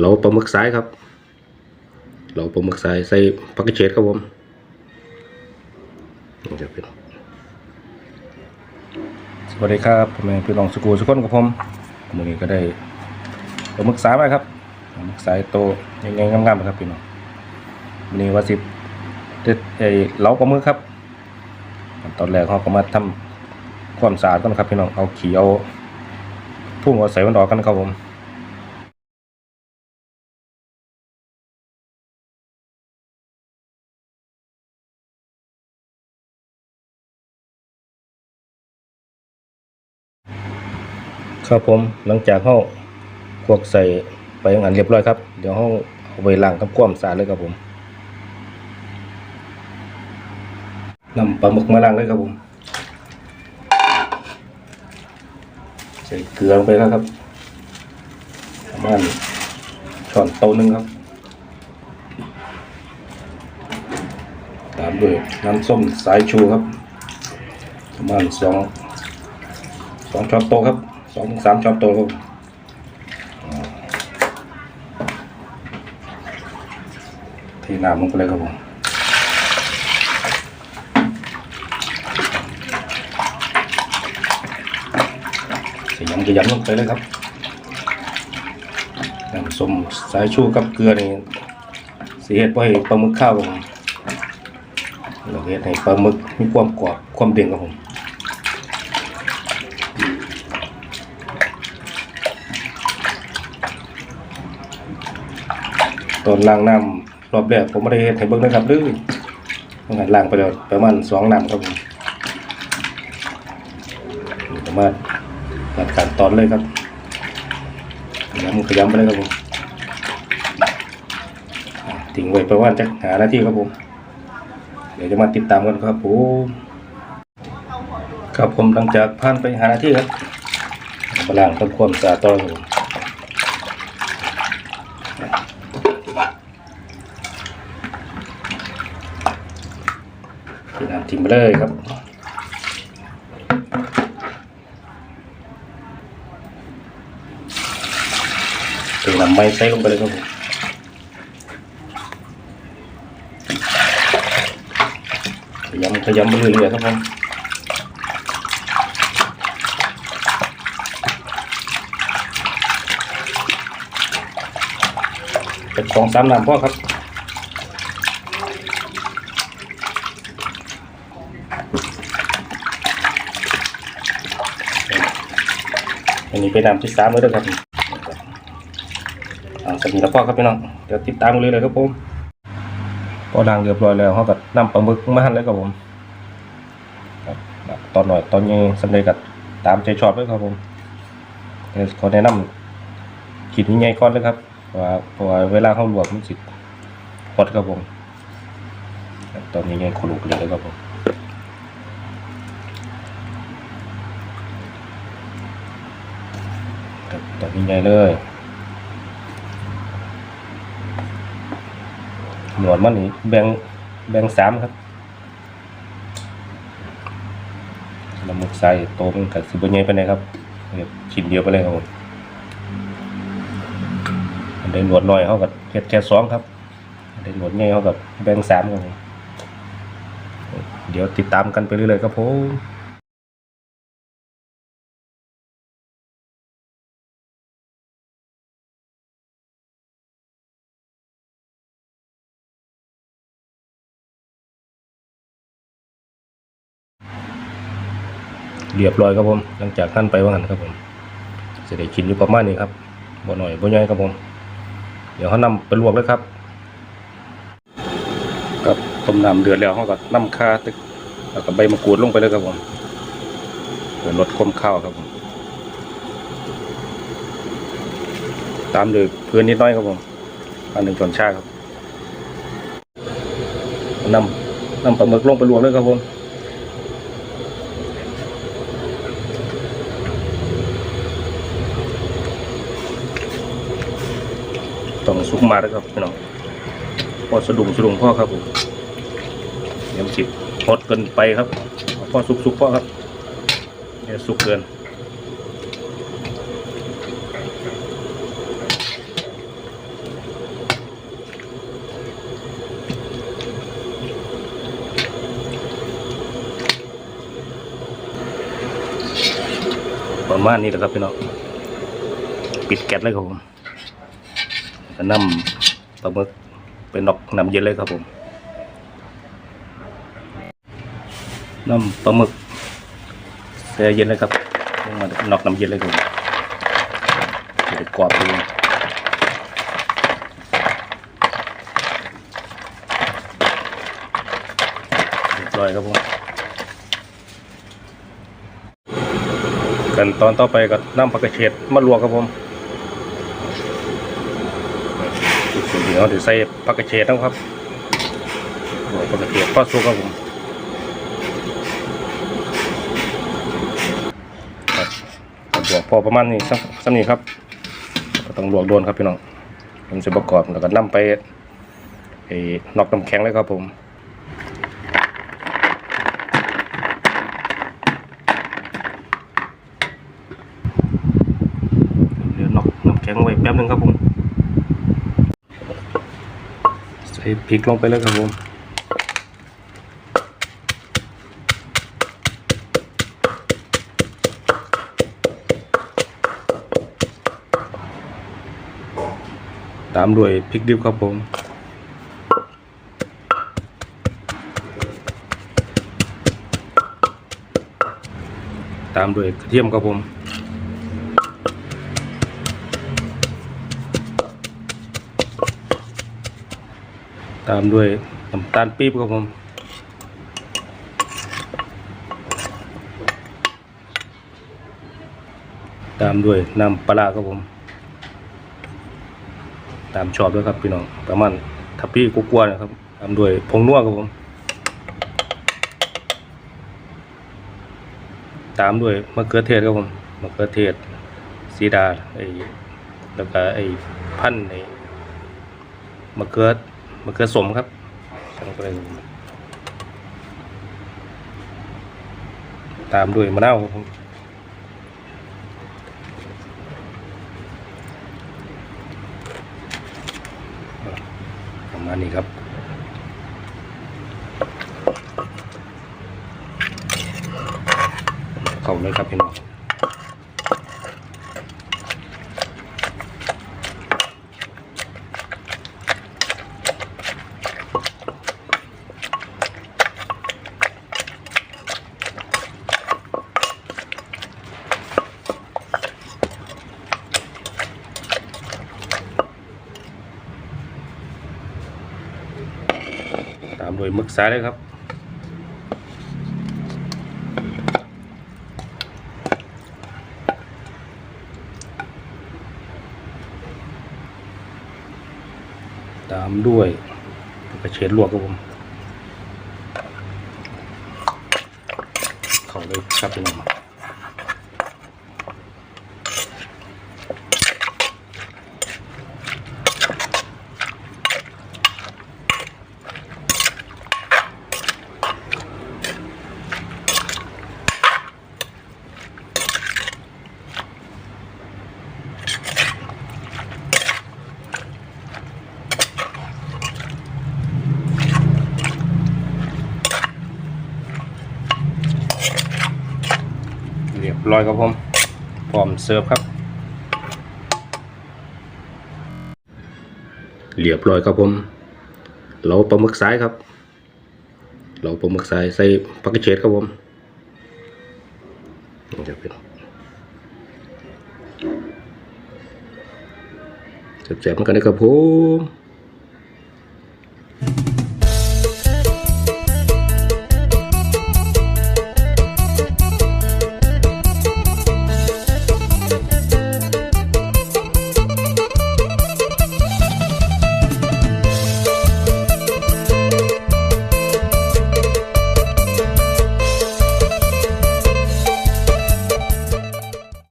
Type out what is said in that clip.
เราปลาหมึกสายครับเราปลาหมึกสายใส่ผักกเฉดครับผมนี่จะเป็นสวัสดีครับผมเองพี่น้องสกูสุกคนกับผมวันนี้ก็ได้ปลาหมึกสายมาครับปลาหมึกสายโตยังไงงามๆครับพี่น้องวันนี้ว่าสิเด็ดไอ้เหลาปลาหมึกครับตอนแรกเขาก็มาทำความสะอาดก่อนครับพี่น้องเอาขี้เอาพุ่งเอาใส่มันออกกันครับผม ครับผมหลังจากเขาพวกใส่ไปอย่างนั้นเรียบร้อยครับ เดี๋ยวเขาเอาไปล้างทำความสะอาดเลยครับผมนำปลาหมึกมาล้างเลยครับผมใส่เกลือลงไปแล้วครับประมาณช้อนโต๊ะหนึงครับ ตามด้วยน้ำส้มสายชูครับ ประมาณสองสองช้อนโต๊ะครับ สองถึงสามช้อนโต๊ะครับอ่น้ำลงไปเลยครับผมจะยำจะยำลงไปเลยครับน้ำส้มสายชูกับเกลือนี่สีเห็ดไว้ปลาหมึกข้าวครับผมเราเห็ดให้ปลาหมึกมีความกรอบความเด้งครับผม ตอนล้างน้ำรอบแรกผมไม่ได้เฮ็ดให้เบิ่งนะครับดื้องหันล้างไปแล้วประมาณสองน้ำครับผมประมาณหลักการตอนเลยครับขยำขยำไปเลยครับผมทิ้งไว้ประมาณจักหาหน้าที่ครับผมเดี๋ยวจะมาติดตามกันครับผมครับผมหลังจากผ่านไปหาหน้าที่ครับมาล้างทำความสะอาดต่อครับ ที่น้ำทิ้งไปเลยครับตีน้ำไม่ใส่ลงไปเลยครับผมขยำขยำไปเรื่อยๆครับผมเป็นสองสามน้ำพ่อครับ อันนี้เป็นำที่สามแล้วด้วยครับอ่าสวัสดีครับพ่อครับพี่น้องเดี๋ยวติดตามกันเลยเลยครับผมพอล้างเรียบร้อยแล้วเขาก็นำปลาหมึกมาหั่นเลยครับผมตอนหน่อยตอนนี้สำเร็จกับตามใจชอบเลยครับผมเขอแนะนำขีดนี้ใหญ่ก่อนเลยครับพราะว่าเพราะว่าเวลาเขาลวกมันสิหดครับผมตอนนี้ใหญ่ขลุกเลยครับผม ครับตัวใหญ่เลยหนวดมันนี่แบ่งแบ่งสามครับน้ำมึกใส่โตมันกับสิบใหญ่ไปไหนครับเฮ็ดชิ้นเดียวไปเลยครับผมอันใดหนวดน้อยเขากับเฮ็ดแค่สองครับอันใดหนวดใหญ่เขากับแบ่งสามครับเดี๋ยวติดตามกันไปเรื่อยๆครับผม เรียบร้อยครับผม หลังจากท่านไปว่างันครับผมจะได้ชิ้นอยู่ประมาณนี้ครับบ่หน่อยบ่ใหญ่ครับผม เดี๋ยวเขานำไปลวกเลยครับกับต้มน้ำเดือดแล้วเขาก็นำข่าตึกแล้วก็ใบมะกรูดลงไปเลยครับผมเพื่อลดความข้าวครับผม ตามด้วยเพื่อนนิดน้อยครับผมอันหนึ่งช้อนชาครับนำนำปลาหมึกลงไปลวกเลยครับผม ต้องสุกมาแล้วครับพี่น้องพ่อสะดุงสะดุงพ่อครับผมเดี๋ยจิบพอดเกินไปครับพ่อสุกสุกพ่อครับเนี่ยวสุกเกินประมาณนี้แหละครับพี่น้องปิดแก๊สเลยครับผม นำปลาหมึกไปนอกน้ำเย็นเลยครับผมน้ำปลาหมึกแช่เย็นเลยครับลงมานอกน้ำเย็นเลยครับผมกรอบดีเรียบร้อยครับผมกันตอนต่อไปก็น้ำผักกระเฉดมาลวกครับผม เดี๋ยวจะใส่ผักกระเฉดนะครับลวกผักกระเฉดทอดสุกครับผมครับลวกพอประมาณนี้สักสักนี้ครับก็ต้องหลวกโดนครับพี่น้องมันจะประกอบแล้วก็นำไปไอ้นอกน้ำแข็งเลยครับผมเดี๋ยวนอกน้ำแข็งไว้แป๊บนึงครับผมใส่ พริกลงไปเลยครับผมตามด้วยพริกดิบครับผมตามด้วยกระเทียมครับผม ตามด้วยน้ำตาลปี๊บครับผมตามด้วยน้ำปลาครับผม ตามชอบด้วยครับพี่น้องประมาณทัพพี่กุ๊กวนะครับ ตามด้วยผงนัวครับผม ตามด้วยมะเขือเทศครับผมมะเขือเทศสีดาไอ้แล้วก็ไอ้พันธุ์ไอ้มะเขือ มะเขือสมครับใส่ลงไปเลยตามด้วยมะนาวครับประมาณนี้ครับเข้าเลยครับพี่น้อง ยมึกสายเลยครับ ตามด้วยกระเชดลวกครับผมเขาเลยครับพี่น้องเร้อยครับผมพร้อมเสิร์ฟครับ เรียบร้อยครับผม เราปลาหมึกสายครับ เราปลาหมึกสายใส่ผักกระเฉดครับผมนี่จะเป็นแซ่บๆเหมือนกันนะครับผม